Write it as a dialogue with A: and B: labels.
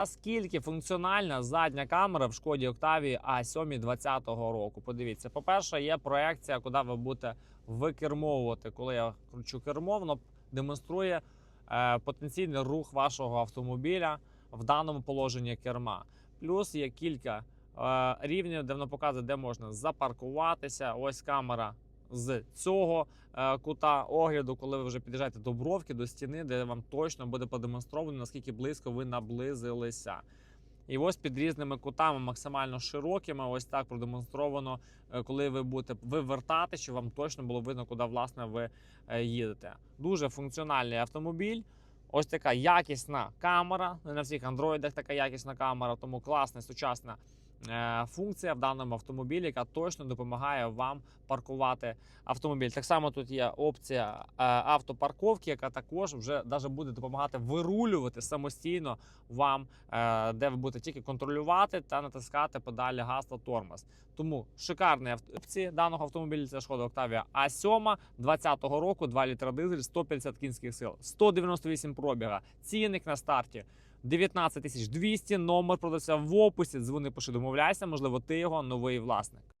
A: Наскільки функціональна задня камера в шкоді Octavia A7 2020 року? Подивіться, по-перше, є проекція, куди ви будете викермовувати. Коли я кручу кермо, воно демонструє е, потенційний рух вашого автомобіля в даному положенні керма. Плюс є кілька е, рівнів, де воно показує, де можна запаркуватися. Ось камера з цього е, кута огляду, коли ви вже під'їжджаєте до бровки, до стіни, де вам точно буде продемонстровано, наскільки близько ви наблизилися. І ось під різними кутами, максимально широкими, ось так продемонстровано, е, коли ви будете вивертати, щоб вам точно було видно, куди власне ви е, їдете. Дуже функціональний автомобіль. Ось така якісна камера. Не на всіх андроїдах така якісна камера, тому класна сучасна функція в даному автомобілі, яка точно допомагає вам паркувати автомобіль. Так само тут є опція е, автопарковки, яка також вже даже буде допомагати вирулювати самостійно вам, е, де ви будете тільки контролювати та натискати педалі газ та тормоз. Тому шикарні опції даного автомобіля це Шкода Octavia A7 20-го року, 2 літра дизель, 150 кінських сил, 198 пробіга. Цінник на старті 19 200, номер продавця в описі. Дзвони, пиши, домовляйся, можливо, ти його новий власник.